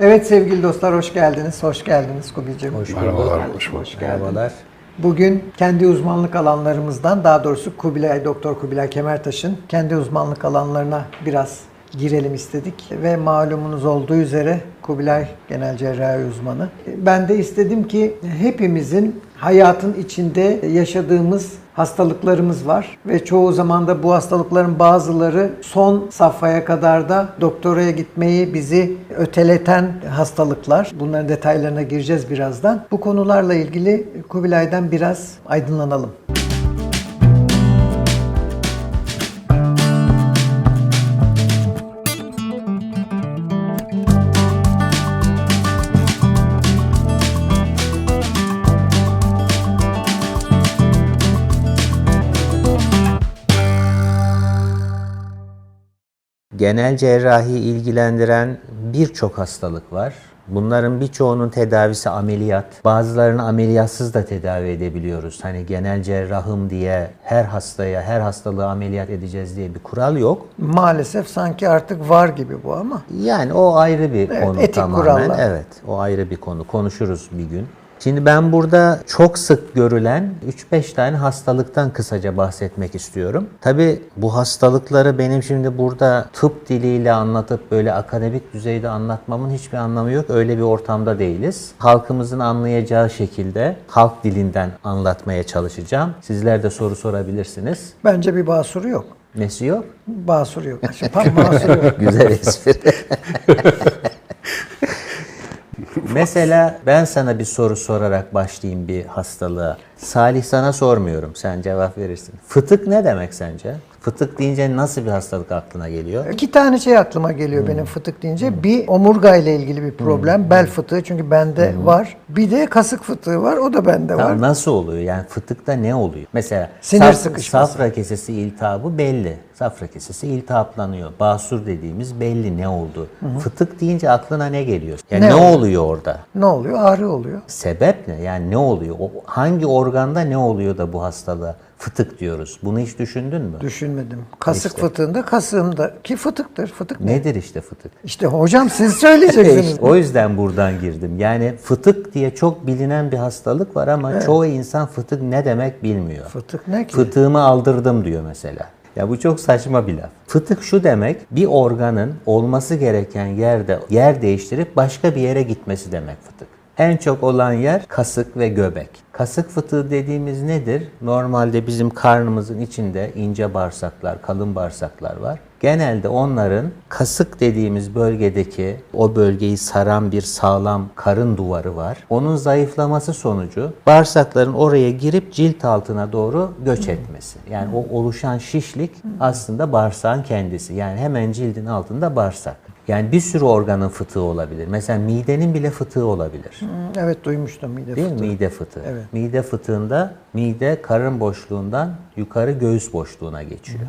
Evet sevgili dostlar hoş geldiniz. Hoş geldiniz Kubil'cim. Hoş bulduk. Merhabalar, hoş bulduk. Hoş geldin. Merhabalar. Bugün kendi uzmanlık alanlarımızdan daha doğrusu Kubilay Doktor Kubilay Kemertaş'ın kendi uzmanlık alanlarına biraz girelim istedik ve malumunuz olduğu üzere Kubilay genel cerrahi uzmanı. Ben de istedim ki hepimizin hayatın içinde yaşadığımız hastalıklarımız var ve çoğu zaman da bu hastalıkların bazıları son safhaya kadar da doktoraya gitmeyi bizi öteleten hastalıklar. Bunların detaylarına gireceğiz birazdan. Bu konularla ilgili Kubilay'dan biraz aydınlanalım. Genel cerrahi ilgilendiren birçok hastalık var. Bunların birçoğunun tedavisi ameliyat. Bazılarını ameliyatsız da tedavi edebiliyoruz. Hani genel cerrahım diye her hastaya, her hastalığı ameliyat edeceğiz diye bir kural yok. Maalesef sanki artık var gibi bu ama. Yani o ayrı bir Evet, konu etik tamamen. kurallar. Evet, o ayrı bir konu. Konuşuruz bir gün. Şimdi ben burada çok sık görülen 3-5 tane hastalıktan kısaca bahsetmek istiyorum. Tabi bu hastalıkları benim şimdi burada tıp diliyle anlatıp böyle akademik düzeyde anlatmamın hiçbir anlamı yok. Öyle bir ortamda değiliz. Halkımızın anlayacağı şekilde halk dilinden anlatmaya çalışacağım. Sizler de soru sorabilirsiniz. Bence bir basuru yok. Nesi yok? Basuru yok. Tam basuru yok. Güzel espri. Mesela ben sana bir soru sorarak başlayayım bir hastalığa. Salih sana sormuyorum, sen cevap verirsin. Fıtık ne demek sence? Fıtık deyince nasıl bir hastalık aklına geliyor? İki tane şey aklıma geliyor benim fıtık deyince. Bir omurga ile ilgili bir problem. Bel fıtığı çünkü bende var. Bir de kasık fıtığı var. O da bende var. Tamam, nasıl oluyor? Yani fıtıkta ne oluyor? Mesela Sinir saf- sıkışması. safra kesesi iltihabı belli. Safra kesesi iltihaplanıyor. Basur dediğimiz belli ne oldu. Fıtık deyince aklına ne geliyor? Yani Ne ne, oluyor? oluyor orada? Ne oluyor? Ağrı oluyor. Sebep ne? Yani ne oluyor? O, hangi organda ne oluyor da bu hastalığa fıtık diyoruz? Bunu hiç düşündün mü? Düşünmedim. Kasık İşte. fıtığında kasığımda ki fıtıktır. Fıtık ne? Nedir işte fıtık? İşte hocam siz söyleyeceksiniz. İşte o yüzden buradan girdim. Yani fıtık diye çok bilinen bir hastalık var ama çoğu insan fıtık ne demek bilmiyor. Fıtık ne ki? Fıtığımı aldırdım diyor mesela. Ya bu çok saçma bir laf. Fıtık şu demek, bir organın olması gereken yerde yer değiştirip başka bir yere gitmesi demek fıtık. En çok olan yer kasık ve göbek. Kasık fıtığı dediğimiz nedir? Normalde bizim karnımızın içinde ince bağırsaklar, kalın bağırsaklar var. Genelde onların kasık dediğimiz bölgedeki o bölgeyi saran bir sağlam karın duvarı var. Onun zayıflaması sonucu bağırsakların oraya girip cilt altına doğru göç etmesi. Yani o oluşan şişlik aslında bağırsağın kendisi. Yani hemen cildin altında bağırsak. Yani bir sürü organın fıtığı olabilir. Mesela midenin bile fıtığı olabilir. Hı, Evet duymuştum mide Değil mi? fıtığı. Mide fıtığı. Evet. Mide fıtığında mide karın boşluğundan yukarı göğüs boşluğuna geçiyor.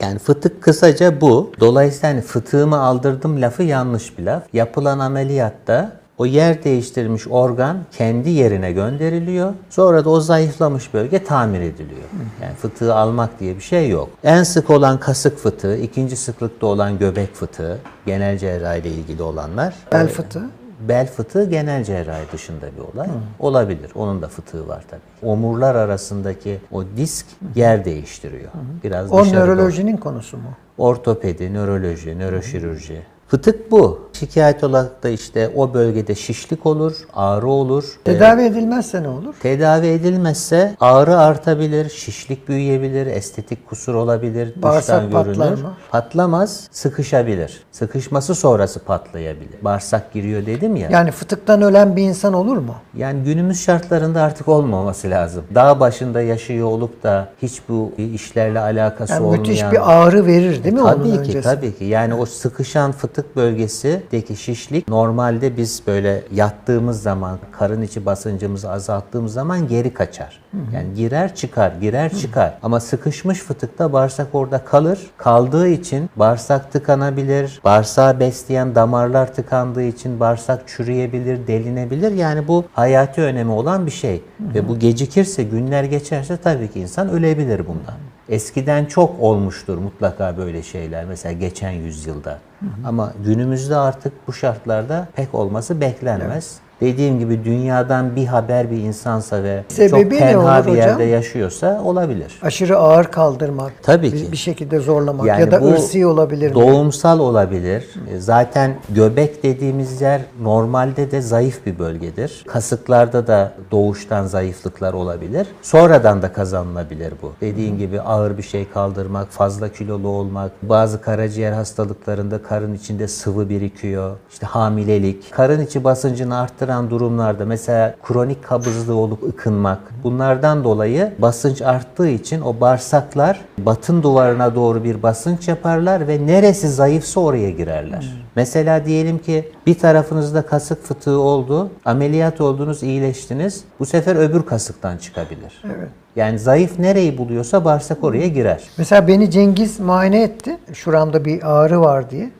Yani fıtık kısaca bu. Dolayısıyla hani fıtığımı aldırdım lafı yanlış bir laf. Yapılan ameliyatta o yer değiştirmiş organ kendi yerine gönderiliyor. Sonra da o zayıflamış bölge tamir ediliyor. Yani fıtığı almak diye bir şey yok. En sık olan kasık fıtığı, ikinci sıklıkta olan göbek fıtığı, genel cerrahi ile ilgili olanlar. Bel fıtığı. Bel fıtığı genel cerrahi dışında bir olay. Olabilir. Onun da fıtığı var tabii. Omurlar arasındaki o disk yer değiştiriyor. Biraz O dışarı doğru. nörolojinin konusu mu? Ortopedi, nöroloji, nöroşirurji. Fıtık bu. Şikayet olarak da işte o bölgede şişlik olur, ağrı olur. Tedavi edilmezse ne olur? Tedavi edilmezse ağrı artabilir, şişlik büyüyebilir, estetik kusur olabilir, dıştan Bağırsak patlar görünür. mı? Patlamaz, sıkışabilir. Sıkışması sonrası patlayabilir. Bağırsak giriyor dedim ya. Yani fıtıktan ölen bir insan olur mu? Yani günümüz şartlarında artık olmaması lazım. Dağ başında yaşıyor olup da hiç bu işlerle alakası Yani olmayan... müthiş bir ağrı verir değil mi onun Tabii ki öncesi? tabii ki. Yani o sıkışan fıtık bölgesideki şişlik normalde biz böyle yattığımız zaman karın içi basıncımızı azalttığımız zaman geri kaçar. Yani girer çıkar, girer çıkar. Ama sıkışmış fıtıkta bağırsak orada kalır. Kaldığı için bağırsak tıkanabilir. Bağırsağı besleyen damarlar tıkandığı için bağırsak çürüyebilir, delinebilir. Yani bu hayati önemi olan bir şey. Ve bu gecikirse, günler geçerse tabii ki insan ölebilir bundan. Eskiden çok olmuştur mutlaka böyle şeyler. Mesela geçen yüzyılda. Ama günümüzde artık bu şartlarda pek olması beklenmez. Dediğim gibi dünyadan bir haber bir insansa ve Sebebi çok tenha bir yerde hocam? yaşıyorsa olabilir. Aşırı ağır kaldırmak, Tabii ki. bir şekilde zorlamak Yani ya da ırsi olabilir mi? Doğumsal olabilir. E, Zaten göbek dediğimiz yer normalde de zayıf bir bölgedir. Kasıklarda da doğuştan zayıflıklar olabilir. Sonradan da kazanılabilir bu. Dediğin gibi ağır bir şey kaldırmak, fazla kilolu olmak, bazı karaciğer hastalıklarında karın içinde sıvı birikiyor. İşte hamilelik, karın içi basıncını arttıran durumlarda mesela kronik kabızlığı olup ıkınmak. Bunlardan dolayı basınç arttığı için o bağırsaklar batın duvarına doğru bir basınç yaparlar ve neresi zayıfsa oraya girerler. Mesela diyelim ki bir tarafınızda kasık fıtığı oldu, ameliyat oldunuz, iyileştiniz. Bu sefer öbür kasıktan çıkabilir. Evet. Yani zayıf nereyi buluyorsa bağırsak oraya girer. Mesela beni Cengiz muayene etti. Şuramda bir ağrı var diye.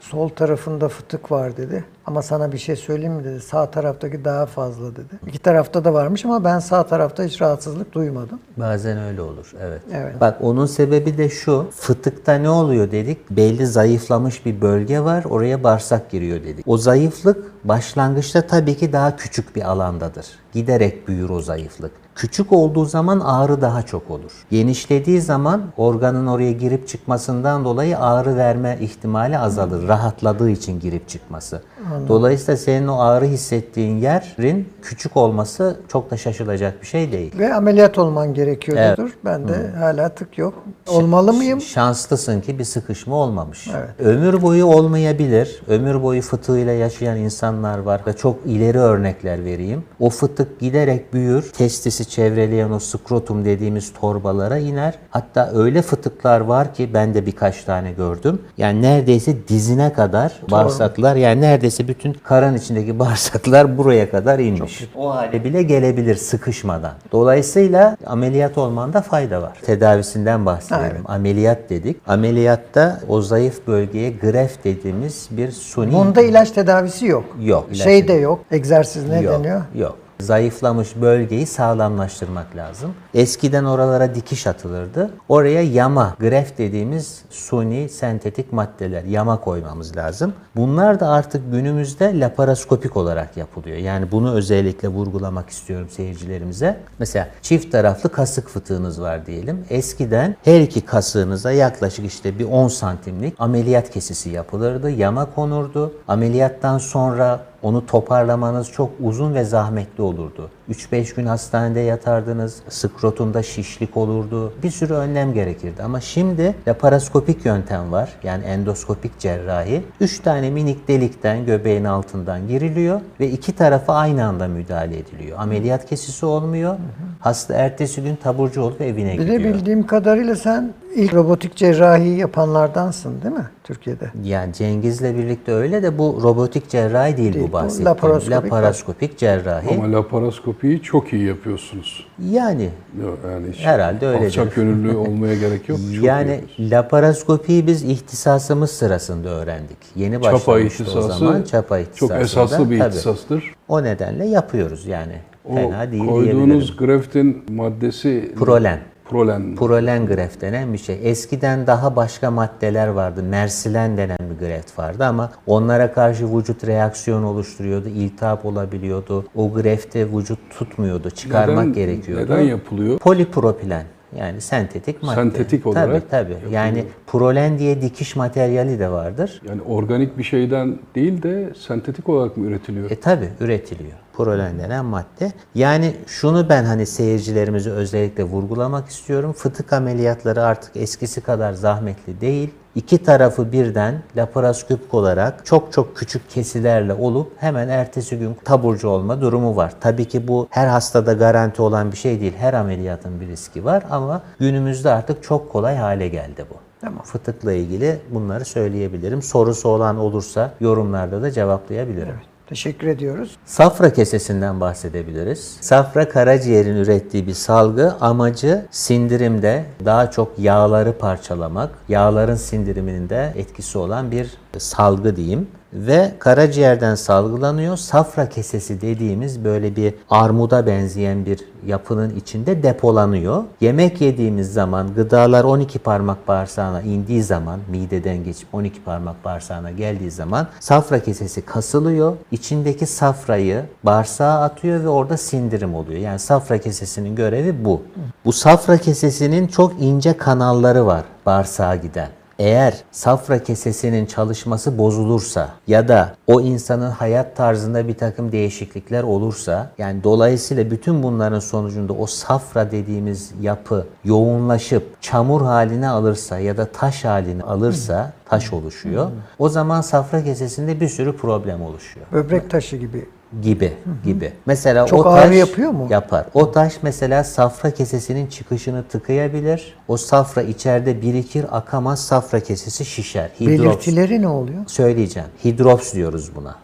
Sol tarafında fıtık var dedi. Ama sana bir şey söyleyeyim mi dedi. Sağ taraftaki daha fazla dedi. İki tarafta da varmış ama ben sağ tarafta hiç rahatsızlık duymadım. Bazen öyle olur. Evet. Evet. Bak onun sebebi de şu. Fıtıkta ne oluyor dedik? Belli zayıflamış bir bölge var. Oraya bağırsak giriyor dedik. O zayıflık başlangıçta tabii ki daha küçük bir alandadır. Giderek büyür o zayıflık. Küçük olduğu zaman ağrı daha çok olur. Genişlediği zaman organın oraya girip çıkmasından dolayı ağrı verme ihtimali azalır. Rahatladığı için girip çıkması. Dolayısıyla senin o ağrı hissettiğin yerin küçük olması çok da şaşılacak bir şey değil. Ve ameliyat olman gerekiyordur. Ben de hala tık yok. Olmalı mıyım? Şanslısın ki bir sıkışma olmamış. Ömür boyu olmayabilir. Ömür boyu fıtığıyla yaşayan insanlar var ve çok ileri örnekler vereyim. O fıtık giderek büyür. Testisi çevreleyen o skrotum dediğimiz torbalara iner. Hatta öyle fıtıklar var ki ben de birkaç tane gördüm. Yani neredeyse dizine kadar bağırsaklar yani neredeyse bütün karın içindeki bağırsaklar buraya kadar inmiş. O hale bile gelebilir sıkışmadan. Dolayısıyla ameliyat olmanda fayda var. Tedavisinden bahsedelim. Ameliyat dedik. Ameliyatta o zayıf bölgeye greft dediğimiz bir suni Bunda ilaç tedavisi yok. Yok, Şey de yok. Egzersiz ne yok, deniyor? Yok. Zayıflamış bölgeyi sağlamlaştırmak lazım. Eskiden oralara dikiş atılırdı. Oraya yama, greft dediğimiz suni sentetik maddeler, yama koymamız lazım. Bunlar da artık günümüzde laparoskopik olarak yapılıyor. Yani bunu özellikle vurgulamak istiyorum seyircilerimize. Mesela çift taraflı kasık fıtığınız var diyelim. Eskiden her iki kasığınıza yaklaşık işte bir 10 santimlik ameliyat kesisi yapılırdı. Yama konurdu. Ameliyattan sonra onu toparlamanız çok uzun ve zahmetli olurdu. 3-5 gün hastanede yatardınız, skrotumda şişlik olurdu. Bir sürü önlem gerekirdi. Ama şimdi laparoskopik yöntem var. Yani endoskopik cerrahi. 3 tane minik delikten göbeğin altından giriliyor ve iki tarafa aynı anda müdahale ediliyor. Ameliyat kesisi olmuyor. Hasta ertesi gün taburcu olup evine Bir gidiyor. de bildiğim kadarıyla sen ilk robotik cerrahi yapanlardansın değil mi Türkiye'de? Yani Cengiz'le birlikte öyle de bu robotik cerrahi değil, Değil, bu bu bahsettiğim. laparoskopik var. Laparoskopik cerrahi. Ama laparoskopiyi çok iyi yapıyorsunuz. Yani Yok, Yani hiç Herhalde öyledir. Alçak gönüllü olmaya gerek yok. Çok yani laparoskopiyi biz ihtisasımız sırasında öğrendik. Yeni Çapa başlamıştı o zaman çapa çok ihtisasında. esaslı bir Tabii. ihtisastır. O nedenle yapıyoruz yani. O Fena değil koyduğunuz greftin maddesi Prolen. prolen. Prolen greft denen bir şey. Eskiden daha başka maddeler vardı. Mersilen denen bir greft vardı ama onlara karşı vücut reaksiyon oluşturuyordu. iltihap olabiliyordu. O grefte vücut tutmuyordu. Çıkarmak Neden- gerekiyordu. Neden yapılıyor? Polipropilen. Yani sentetik madde. Sentetik olarak Tabii tabii. Yani prolen diye dikiş materyali de vardır. Yani organik bir şeyden değil de sentetik olarak mı üretiliyor? E tabi üretiliyor. Prolen denen madde. Yani şunu ben hani seyircilerimize özellikle vurgulamak istiyorum. Fıtık ameliyatları artık eskisi kadar zahmetli değil. İki tarafı birden laparoskopik olarak çok çok küçük kesilerle olup hemen ertesi gün taburcu olma durumu var. Tabii ki bu her hastada garanti olan bir şey değil. Her ameliyatın bir riski var ama günümüzde artık çok kolay hale geldi bu. Tamam. Fıtıkla ilgili bunları söyleyebilirim. Sorusu olan olursa yorumlarda da cevaplayabilirim. Teşekkür ediyoruz. Safra kesesinden bahsedebiliriz. Safra karaciğerin ürettiği bir salgı. Amacı sindirimde daha çok yağları parçalamak, yağların sindiriminin de etkisi olan bir salgı diyeyim. Ve karaciğerden salgılanıyor. Safra kesesi dediğimiz böyle bir armuda benzeyen bir yapının içinde depolanıyor. Yemek yediğimiz zaman gıdalar 12 parmak bağırsağına indiği zaman mideden geçip 12 parmak bağırsağına geldiği zaman safra kesesi kasılıyor. İçindeki safrayı bağırsağa atıyor ve orada sindirim oluyor. Yani safra kesesinin görevi bu. Bu safra kesesinin çok ince kanalları var bağırsağa giden. Eğer safra kesesinin çalışması bozulursa ya da o insanın hayat tarzında bir takım değişiklikler olursa yani dolayısıyla bütün bunların sonucunda o safra dediğimiz yapı yoğunlaşıp çamur halini alırsa ya da taş halini alırsa taş oluşuyor. O zaman safra kesesinde bir sürü problem oluşuyor Böbrek taşı gibi. Gibi gibi. Mesela Çok o taş ağrı yapıyor mu? Yapar. O taş mesela safra kesesinin çıkışını tıkayabilir. O safra içeride birikir, akamaz, safra kesesi şişer. Hidrops. Belirtileri ne oluyor? Söyleyeceğim. Hidrops diyoruz buna.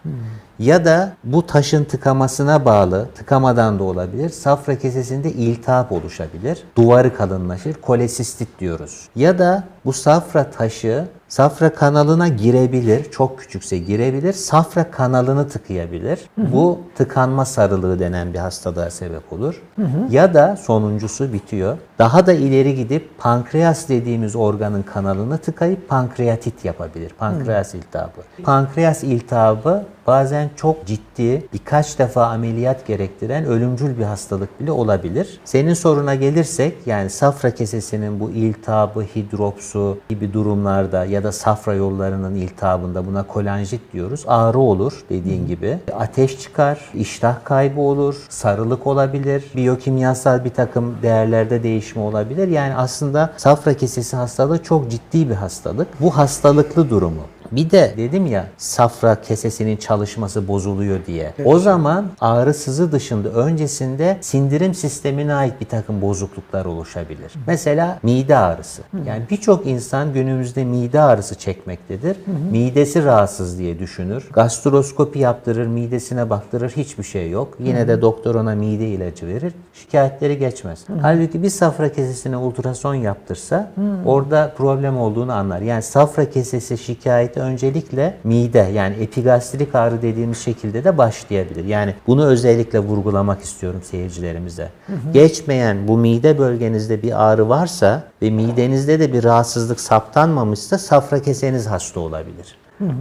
Ya da bu taşın tıkamasına bağlı, tıkamadan da olabilir. Safra kesesinde iltihap oluşabilir. Duvarı kalınlaşır. Kolesistit diyoruz. Ya da bu safra taşı safra kanalına girebilir. Çok küçükse girebilir. Safra kanalını tıkayabilir. Bu tıkanma sarılığı denen bir hastalığa sebep olur. Ya da sonuncusu bitiyor. Daha da ileri gidip pankreas dediğimiz organın kanalını tıkayıp pankreatit yapabilir. Pankreas iltihabı. Pankreas iltihabı bazen çok ciddi, birkaç defa ameliyat gerektiren ölümcül bir hastalık bile olabilir. Senin soruna gelirsek yani safra kesesinin bu iltihabı, hidropsu gibi durumlarda ya da safra yollarının iltihabında buna kolanjit diyoruz. Ağrı olur dediğin gibi. Ateş çıkar, iştah kaybı olur, sarılık olabilir, biyokimyasal bir takım değerlerde değişme olabilir. Yani aslında safra kesesi hastalığı çok ciddi bir hastalık. Bu hastalıklı durumu bir de dedim ya safra kesesinin çalışması bozuluyor diye. O zaman ağrısızı dışında öncesinde sindirim sistemine ait bir takım bozukluklar oluşabilir. Mesela mide ağrısı. Yani birçok insan günümüzde mide ağrısı çekmektedir. Midesi rahatsız diye düşünür. Gastroskopi yaptırır, midesine baktırır hiçbir şey yok. Yine de doktor ona mide ilacı verir. Şikayetleri geçmez. Halbuki bir safra kesesine ultrason yaptırsa orada problem olduğunu anlar. Yani safra kesesi şikayeti öncelikle mide yani epigastrik ağrı dediğimiz şekilde de başlayabilir. Yani bunu özellikle vurgulamak istiyorum seyircilerimize. Geçmeyen bu mide bölgenizde bir ağrı varsa ve midenizde de bir rahatsızlık saptanmamışsa safra keseniz hasta olabilir.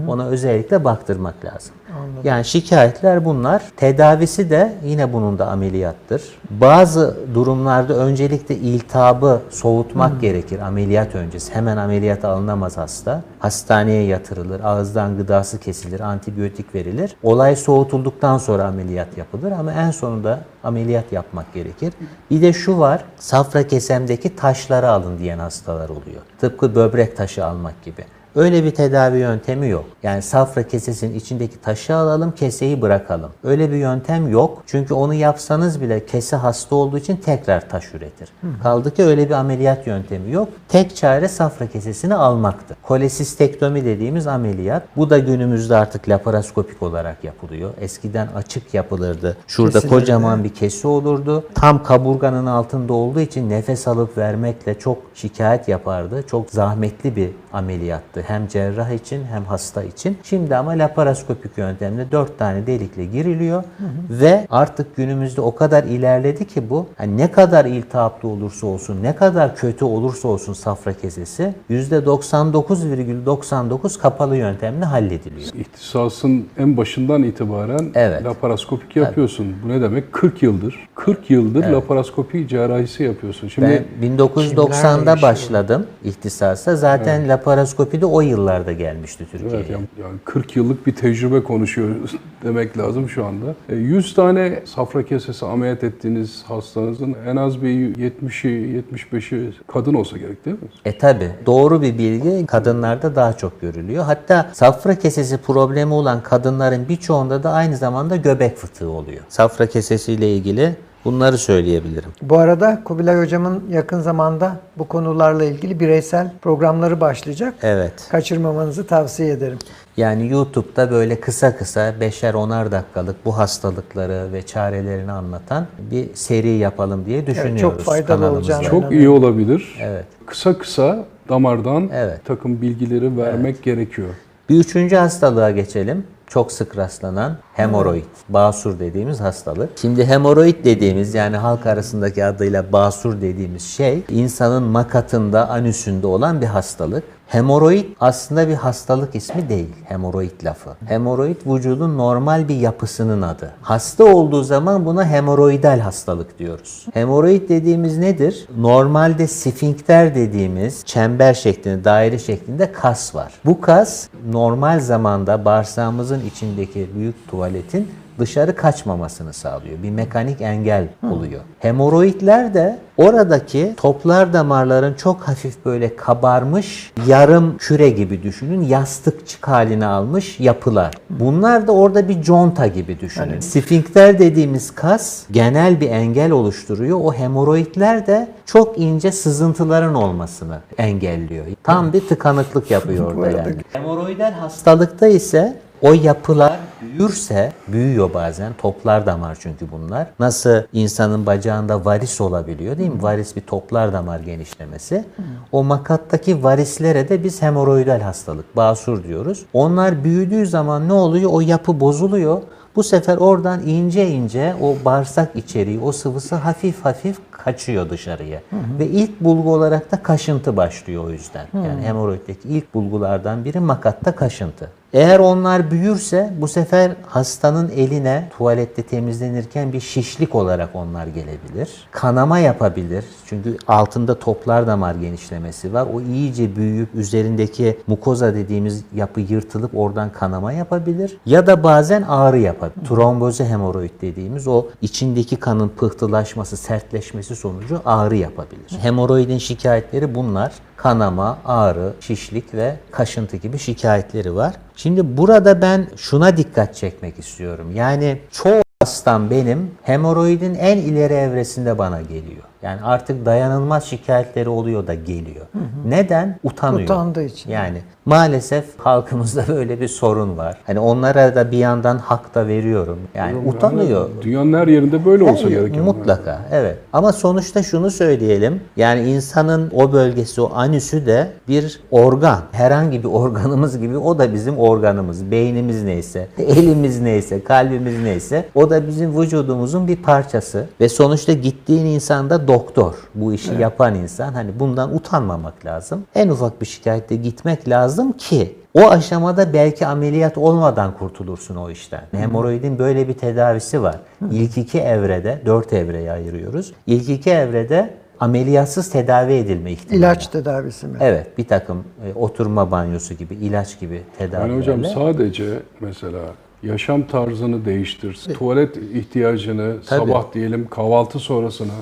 Ona özellikle baktırmak lazım. Yani şikayetler bunlar. Tedavisi de yine bunun da ameliyattır. Bazı durumlarda öncelikle iltihabı soğutmak gerekir ameliyat öncesi. Hemen ameliyata alınamaz hasta. Hastaneye yatırılır, ağızdan gıdası kesilir, antibiyotik verilir. Olay soğutulduktan sonra ameliyat yapılır ama en sonunda ameliyat yapmak gerekir. Bir de şu var, safra kesemdeki taşları alın diyen hastalar oluyor. Tıpkı böbrek taşı almak gibi. Öyle bir tedavi yöntemi yok. Yani safra kesesinin içindeki taşı alalım, keseyi bırakalım. Öyle bir yöntem yok. Çünkü onu yapsanız bile kese hasta olduğu için tekrar taş üretir. Kaldı ki öyle bir ameliyat yöntemi yok. Tek çare safra kesesini almaktır. Kolesistektomi dediğimiz ameliyat. Bu da günümüzde artık laparoskopik olarak yapılıyor. Eskiden açık yapılırdı. Şurada Kesilirdi. kocaman bir kesi olurdu. Tam kaburganın altında olduğu için nefes alıp vermekle çok şikayet yapardı. Çok zahmetli bir ameliyattı. Hem cerrah için hem hasta için. Şimdi ama laparoskopik yöntemle 4 tane delikle giriliyor ve artık günümüzde o kadar ilerledi ki bu hani ne kadar iltihaplı olursa olsun, ne kadar kötü olursa olsun safra kesesi %99,99 kapalı yöntemle hallediliyor. İhtisasın en başından itibaren Evet. laparoskopik yapıyorsun. Bu ne demek? 40 yıldır. 40 yıldır laparoskopi cerrahisi yapıyorsun. Şimdi Ben 1990'da Kimler başladım ihtisasa. Zaten laparoskopi de o yıllarda gelmişti Türkiye'ye. Evet, yani, yani 40 yıllık bir tecrübe konuşuyoruz demek lazım şu anda. E, 100 tane safra kesesi ameliyat ettiğiniz hastanızın en az bir 70'i 75'i kadın olsa gerek değil mi? E tabi doğru bir bilgi kadınlarda daha çok görülüyor. Hatta safra kesesi problemi olan kadınların birçoğunda da aynı zamanda göbek fıtığı oluyor. Safra kesesiyle ilgili bunları söyleyebilirim. Bu arada Kubilay Hocam'ın yakın zamanda bu konularla ilgili bireysel programları başlayacak. Evet. Kaçırmamanızı tavsiye ederim. Yani YouTube'da böyle kısa kısa beşer onar dakikalık bu hastalıkları ve çarelerini anlatan bir seri yapalım diye düşünüyoruz. çok faydalı olacağını Çok iyi olabilir. Evet. Kısa kısa damardan Evet. takım bilgileri vermek gerekiyor. Bir üçüncü hastalığa geçelim. Çok sık rastlanan hemoroid, basur dediğimiz hastalık. Şimdi hemoroid dediğimiz yani halk arasındaki adıyla basur dediğimiz şey insanın makatında, anüsünde olan bir hastalık. Hemoroid aslında bir hastalık ismi değil. Hemoroid lafı. Hemoroid vücudun normal bir yapısının adı. Hasta olduğu zaman buna hemoroidal hastalık diyoruz. Hemoroid dediğimiz nedir? Normalde sfinkter dediğimiz çember şeklinde, daire şeklinde kas var. Bu kas normal zamanda bağırsağımızın içindeki büyük tuvaletin dışarı kaçmamasını sağlıyor. Bir mekanik engel oluyor. Hemoroidler de oradaki toplar damarların çok hafif böyle kabarmış yarım küre gibi düşünün. Yastıkçık halini almış yapılar. Bunlar da orada bir conta gibi düşünün. Sfinkter dediğimiz kas genel bir engel oluşturuyor. O hemoroidler de çok ince sızıntıların olmasını engelliyor. Tam bir tıkanıklık yapıyor orada yani. Hemoroidal hastalıkta ise o yapılar büyürse, büyüyor bazen, toplar damar çünkü bunlar. Nasıl insanın bacağında varis olabiliyor değil mi? Varis bir toplar damar genişlemesi. O makattaki varislere de biz hemoroidal hastalık, basur diyoruz. Onlar büyüdüğü zaman ne oluyor? O yapı bozuluyor. Bu sefer oradan ince ince o bağırsak içeriği, o sıvısı hafif hafif kaçıyor dışarıya. Ve ilk bulgu olarak da kaşıntı başlıyor o yüzden. Yani hemoroiddeki ilk bulgulardan biri makatta kaşıntı. Eğer onlar büyürse bu sefer hastanın eline tuvalette temizlenirken bir şişlik olarak onlar gelebilir. Kanama yapabilir. Çünkü altında toplar damar genişlemesi var. O iyice büyüyüp üzerindeki mukoza dediğimiz yapı yırtılıp oradan kanama yapabilir. Ya da bazen ağrı yapabilir. Tromboze hemoroid dediğimiz o içindeki kanın pıhtılaşması, sertleşmesi sonucu ağrı yapabilir. Hemoroidin şikayetleri bunlar kanama, ağrı, şişlik ve kaşıntı gibi şikayetleri var. Şimdi burada ben şuna dikkat çekmek istiyorum. Yani çoğu hastam benim hemoroidin en ileri evresinde bana geliyor. Yani artık dayanılmaz şikayetleri oluyor da geliyor. Neden? Utanıyor. Utandığı için. Yani maalesef halkımızda böyle bir sorun var. Hani onlara da bir yandan hak da veriyorum. Yani utanıyor. Dünyanın her yerinde böyle olsa Yani gerek. Mutlaka evet. Ama sonuçta şunu söyleyelim. Yani insanın o bölgesi, o anüsü de bir organ. Herhangi bir organımız gibi o da bizim organımız. Beynimiz neyse, elimiz neyse, kalbimiz neyse o da bizim vücudumuzun bir parçası. Ve sonuçta gittiğin insan da doktor. Bu işi yapan insan. Hani bundan utanmamak lazım. En ufak bir şikayette gitmek lazım ki o aşamada belki ameliyat olmadan kurtulursun o işten. Hemoroidin böyle bir tedavisi var. İlk iki evrede, dört evreye ayırıyoruz. İlk iki evrede ameliyatsız tedavi edilme ihtimali. İlaç tedavisi mi? Evet, bir takım e, oturma banyosu gibi, ilaç gibi tedavilerle. Yani hocam sadece mesela yaşam tarzını değiştirse, tuvalet ihtiyacını Tabii. sabah diyelim kahvaltı sonrasına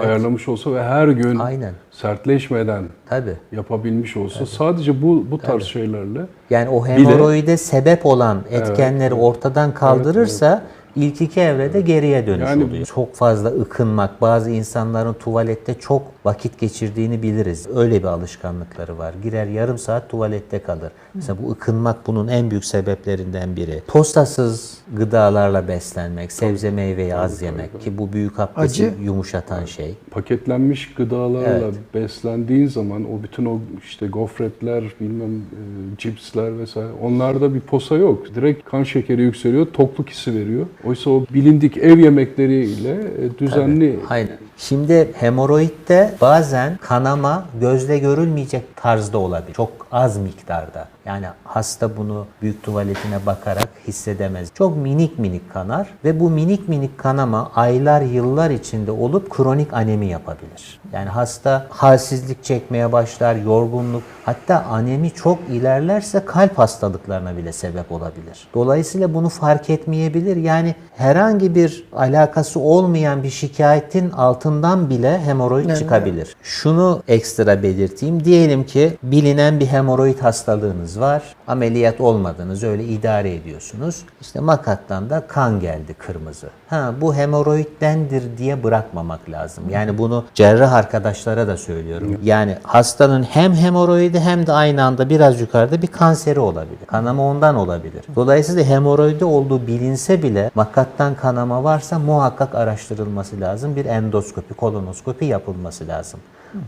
ayarlamış olsa ve her gün Aynen. sertleşmeden Tabii. yapabilmiş olsa sadece bu bu tarz şeylerle Yani o hemoroide sebep olan etkenleri ortadan kaldırırsa ilk iki evrede geriye dönüş Yani- oluyor. Çok fazla ıkınmak, bazı insanların tuvalette çok vakit geçirdiğini biliriz. Öyle bir alışkanlıkları var. Girer yarım saat tuvalette kalır. Mesela bu ıkınmak bunun en büyük sebeplerinden biri. Postasız gıdalarla beslenmek, sebze meyveyi az yemek ki bu büyük abdesti Acı. yumuşatan şey. paketlenmiş gıdalarla beslendiğin zaman o bütün o işte gofretler, bilmem e, cipsler vesaire onlarda bir posa yok. Direkt kan şekeri yükseliyor, tokluk hissi veriyor. Oysa o bilindik ev yemekleriyle e, düzenli Aynen. Şimdi hemoroidde bazen kanama gözle görülmeyecek tarzda olabilir. Çok az miktarda. Yani hasta bunu büyük tuvaletine bakarak hissedemez. Çok minik minik kanar ve bu minik minik kanama aylar yıllar içinde olup kronik anemi yapabilir. Yani hasta halsizlik çekmeye başlar, yorgunluk hatta anemi çok ilerlerse kalp hastalıklarına bile sebep olabilir. Dolayısıyla bunu fark etmeyebilir. Yani herhangi bir alakası olmayan bir şikayetin altından bile hemoroid çıkabilir. Şunu ekstra belirteyim. Diyelim ki bilinen bir hemoroid hastalığınız var. Ameliyat olmadınız. Öyle idare ediyorsunuz. İşte makattan da kan geldi kırmızı. Ha bu hemoroiddendir diye bırakmamak lazım. Yani bunu cerrah arkadaşlara da söylüyorum. Yani hastanın hem hemoroidi hem de aynı anda biraz yukarıda bir kanseri olabilir. Kanama ondan olabilir. Dolayısıyla hemoroidi olduğu bilinse bile makattan kanama varsa muhakkak araştırılması lazım. Bir endoskopi, kolonoskopi yapılması lazım.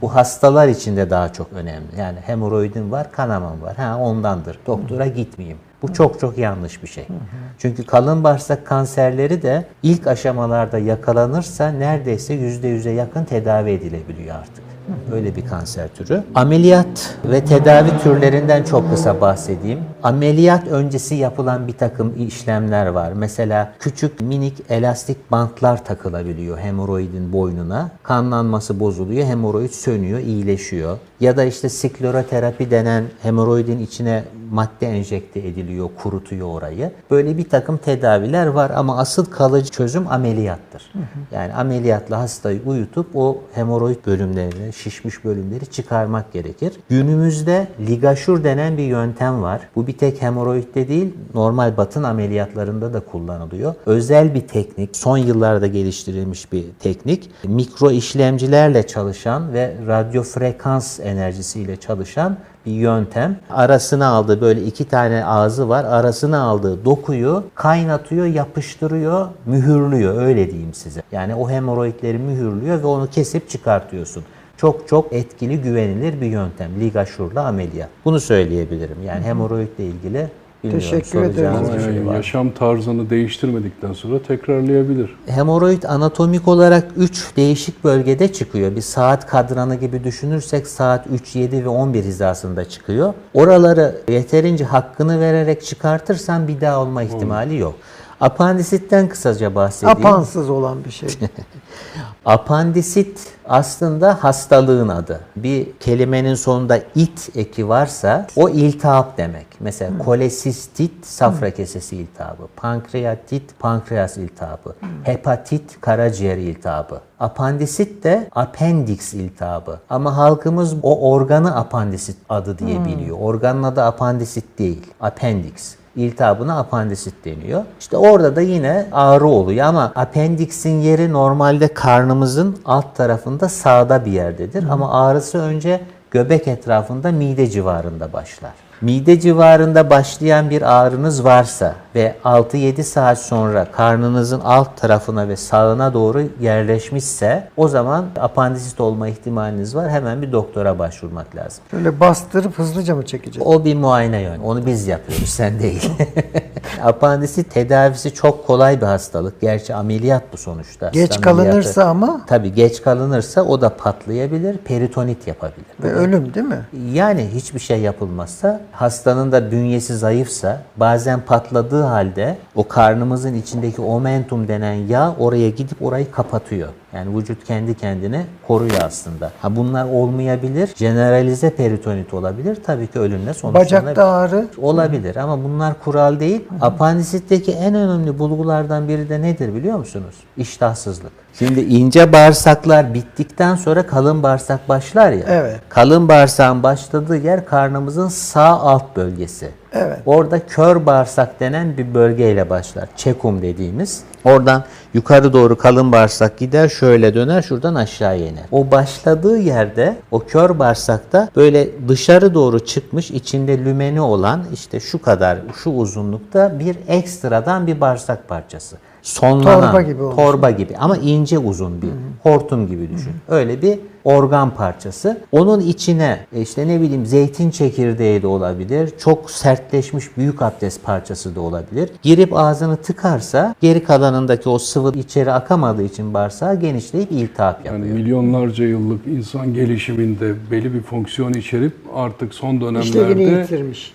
Bu hastalar için de daha çok önemli. Yani hemoroidin var, kanamam var. Ha ondandır. Doktora gitmeyeyim. Bu çok çok yanlış bir şey. Çünkü kalın bağırsak kanserleri de ilk aşamalarda yakalanırsa neredeyse %100'e yakın tedavi edilebiliyor artık. Öyle bir kanser türü. Ameliyat ve tedavi türlerinden çok kısa bahsedeyim. Ameliyat öncesi yapılan bir takım işlemler var. Mesela küçük minik elastik bantlar takılabiliyor hemoroidin boynuna. Kanlanması bozuluyor, hemoroid sönüyor, iyileşiyor. Ya da işte skleroterapi denen hemoroidin içine madde enjekte ediliyor, kurutuyor orayı. Böyle bir takım tedaviler var ama asıl kalıcı çözüm ameliyattır. Yani ameliyatla hastayı uyutup o hemoroid bölümlerini, şişmiş bölümleri çıkarmak gerekir. Günümüzde ligaşur denen bir yöntem var. Bu bir tek hemoroidde değil, normal batın ameliyatlarında da kullanılıyor. Özel bir teknik, son yıllarda geliştirilmiş bir teknik. Mikro işlemcilerle çalışan ve radyo frekans enerjisiyle çalışan bir yöntem. Arasına aldığı böyle iki tane ağzı var. Arasına aldığı dokuyu kaynatıyor, yapıştırıyor, mühürlüyor öyle diyeyim size. Yani o hemoroidleri mühürlüyor ve onu kesip çıkartıyorsun. Çok çok etkili, güvenilir bir yöntem. Ligaşurla ameliyat. Bunu söyleyebilirim. Yani hemoroidle ilgili bilmiyorum Teşekkür ederim. Ama şey yani var. yaşam tarzını değiştirmedikten sonra tekrarlayabilir. Hemoroid anatomik olarak 3 değişik bölgede çıkıyor. Bir saat kadranı gibi düşünürsek saat 3, 7 ve 11 hizasında çıkıyor. Oraları yeterince hakkını vererek çıkartırsan bir daha olma ihtimali yok. Apandisitten kısaca bahsedeyim. Apansız olan bir şey. Apandisit aslında hastalığın adı. Bir kelimenin sonunda it eki varsa o iltihap demek. Mesela kolesistit safra kesesi iltihabı, pankreatit pankreas iltihabı, hepatit karaciğer iltihabı. Apandisit de appendix iltihabı. Ama halkımız o organı apandisit adı diye biliyor. Organın adı apandisit değil, appendix iltihabına apandisit deniyor. İşte orada da yine ağrı oluyor ama apendiksin yeri normalde karnımızın alt tarafında sağda bir yerdedir. Ama ağrısı önce göbek etrafında mide civarında başlar. Mide civarında başlayan bir ağrınız varsa ve 6-7 saat sonra karnınızın alt tarafına ve sağına doğru yerleşmişse o zaman apandisit olma ihtimaliniz var. Hemen bir doktora başvurmak lazım. Böyle bastırıp hızlıca mı çekeceğiz? O bir muayene yön. Onu biz yapıyoruz, sen değil. Apandisit tedavisi çok kolay bir hastalık. Gerçi ameliyat bu sonuçta. Geç ameliyatı- kalınırsa ama Tabii geç kalınırsa o da patlayabilir, peritonit yapabilir. ve ölüm değil mi? Yani hiçbir şey yapılmazsa, hastanın da bünyesi zayıfsa, bazen patladığı halde o karnımızın içindeki omentum denen yağ oraya gidip orayı kapatıyor. Yani vücut kendi kendine koruyor aslında. Ha bunlar olmayabilir, generalize peritonit olabilir. Tabii ki ölümle sonuçlanabilir. Bacakta ağrı. Olabilir ama bunlar kural değil. Apandisitteki en önemli bulgulardan biri de nedir biliyor musunuz? İştahsızlık. Şimdi ince bağırsaklar bittikten sonra kalın bağırsak başlar ya. Evet. Kalın bağırsağın başladığı yer karnımızın sağ alt bölgesi. Evet. Orada kör bağırsak denen bir bölgeyle başlar. Çekum dediğimiz. Oradan yukarı doğru kalın bağırsak gider şöyle döner şuradan aşağıya iner. O başladığı yerde o kör bağırsakta böyle dışarı doğru çıkmış içinde lümeni olan işte şu kadar şu uzunlukta bir ekstradan bir bağırsak parçası. Sonlanan, Torba gibi olmuş. torba gibi ama ince uzun bir hortum gibi düşün. Öyle bir organ parçası. Onun içine e, işte ne bileyim zeytin çekirdeği de olabilir. Çok sertleşmiş büyük abdest parçası da olabilir. Girip ağzını tıkarsa geri kalanındaki o sıvı içeri akamadığı için bağırsağı genişleyip iltihap Yani yapıyor. milyonlarca yıllık insan gelişiminde belli bir fonksiyon içerip artık son dönemlerde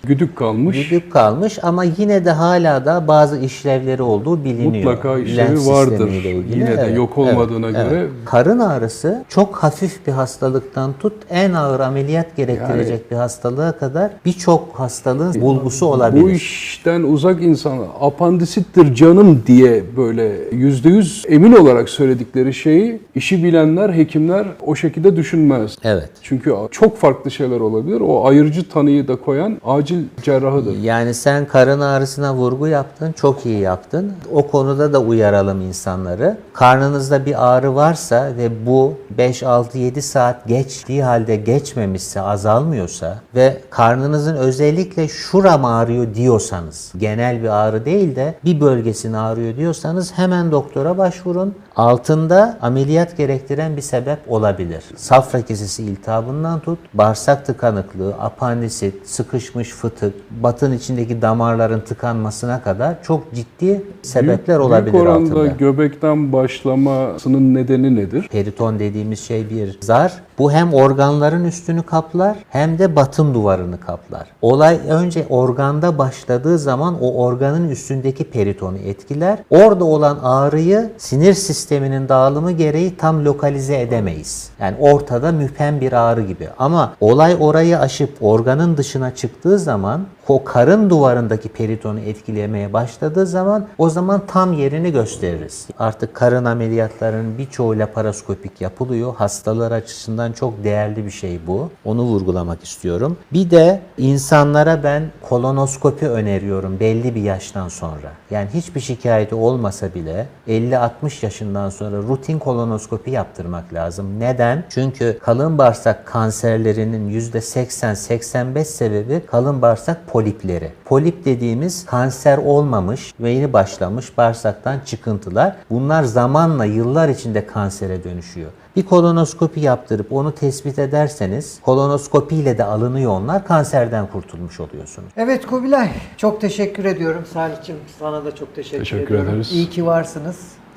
güdük kalmış. Düdük kalmış ama yine de hala da bazı işlevleri olduğu biliniyor. Mutlaka işlevi Lens vardır. Yine de yok olmadığına göre- Karın ağrısı çok hafif bir hastalıktan tut en ağır ameliyat gerektirecek bir hastalığa kadar birçok hastalığın bulgusu olabilir. Bu işten uzak insan apandisittir canım diye böyle yüzde yüz emin olarak söyledikleri şeyi işi bilenler, hekimler o şekilde düşünmez. Evet. Çünkü çok farklı şeyler olabilir. O ayırıcı tanıyı da koyan acil cerrahıdır. Yani sen karın ağrısına vurgu yaptın, çok iyi yaptın. O konuda da uyaralım insanları. Karnınızda bir ağrı varsa ve bu 5 6 7 saat geçtiği halde geçmemişse, azalmıyorsa ve karnınızın özellikle şuram ağrıyor diyorsanız, genel bir ağrı değil de bir bölgesini ağrıyor diyorsanız hemen doktora başvurun. Altında ameliyat gerektiren bir sebep olabilir. Safra kesesi iltihabından tut, bağırsak tıkanıklığı, apandisit, sıkışmış fıtık, batın içindeki damarların tıkanmasına kadar çok ciddi sebepler büyük, olabilir büyük oranda altında. göbekten başlamasının nedeni nedir? Periton dediğimiz şey bir zar. Bu hem organların üstünü kaplar hem de batın duvarını kaplar. Olay önce organda başladığı zaman o organın üstündeki peritonu etkiler. Orada olan ağrıyı sinir sisteminin dağılımı gereği tam lokalize edemeyiz. Yani ortada müphem bir ağrı gibi. Ama olay orayı aşıp organın dışına çıktığı zaman o karın duvarındaki peritonu etkilemeye başladığı zaman o zaman tam yerini gösteririz. Artık karın ameliyatlarının birçoğu laparoskopik yapılıyor. Hastalar açısından çok değerli bir şey bu. Onu vurgulamak istiyorum. Bir de insanlara ben kolonoskopi öneriyorum belli bir yaştan sonra. Yani hiçbir şikayeti olmasa bile 50-60 yaşından sonra rutin kolonoskopi yaptırmak lazım. Neden? Çünkü kalın bağırsak kanserlerinin %80-85 sebebi kalın bağırsak polipleri. Polip dediğimiz kanser olmamış ve yeni başlamış bağırsaktan çıkıntılar. Bunlar zamanla yıllar içinde kansere dönüşüyor. Bir kolonoskopi yaptırıp onu tespit ederseniz kolonoskopiyle de alınıyor onlar kanserden kurtulmuş oluyorsunuz. Evet Kubilay, çok teşekkür ediyorum. Salih'cim sana da çok teşekkür, Teşekkür ediyorum. ederiz. İyi ki varsınız.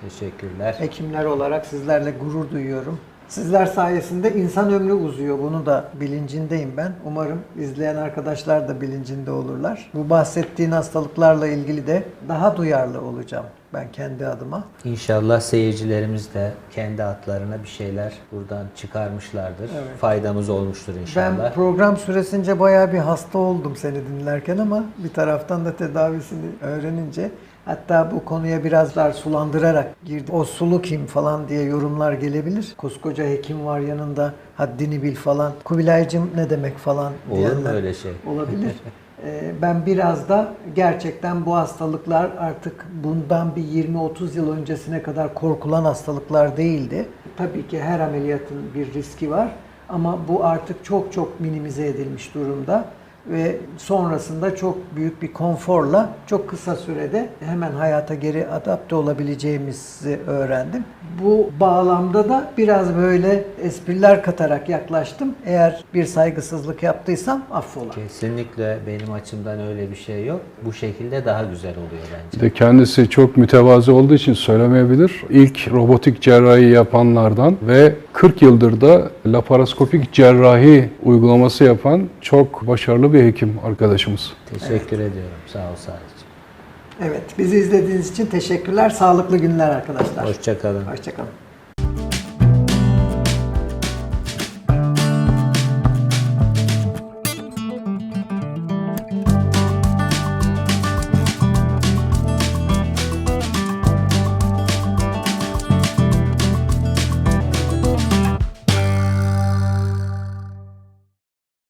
Teşekkürler. Hekimler olarak sizlerle gurur duyuyorum. Sizler sayesinde insan ömrü uzuyor. Bunu da bilincindeyim ben. Umarım izleyen arkadaşlar da bilincinde olurlar. Bu bahsettiğin hastalıklarla ilgili de daha duyarlı olacağım ben kendi adıma. İnşallah seyircilerimiz de kendi adlarına bir şeyler buradan çıkarmışlardır. Evet. Faydamız olmuştur inşallah. Ben program süresince bayağı bir hasta oldum seni dinlerken ama bir taraftan da tedavisini öğrenince hatta bu konuya biraz daha sulandırarak girdi. O sulu kim falan diye yorumlar gelebilir. Koskoca hekim var yanında haddini bil falan. Kubilaycım ne demek falan Olur mu öyle şey? olabilir. Ee, Ben biraz da gerçekten bu hastalıklar artık bundan bir 20-30 yıl öncesine kadar korkulan hastalıklar değildi. Tabii ki her ameliyatın bir riski var ama bu artık çok çok minimize edilmiş durumda ve sonrasında çok büyük bir konforla çok kısa sürede hemen hayata geri adapte olabileceğimizi öğrendim. Bu bağlamda da biraz böyle espriler katarak yaklaştım. Eğer bir saygısızlık yaptıysam affola. Kesinlikle benim açımdan öyle bir şey yok. Bu şekilde daha güzel oluyor bence. De kendisi çok mütevazı olduğu için söylemeyebilir. İlk robotik cerrahi yapanlardan ve 40 yıldır da laparoskopik cerrahi uygulaması yapan çok başarılı bir hekim arkadaşımız. Teşekkür ediyorum. Sağ ol Salih'ciğim. Evet, bizi izlediğiniz için teşekkürler. Sağlıklı günler arkadaşlar. Hoşçakalın. Hoşçakalın.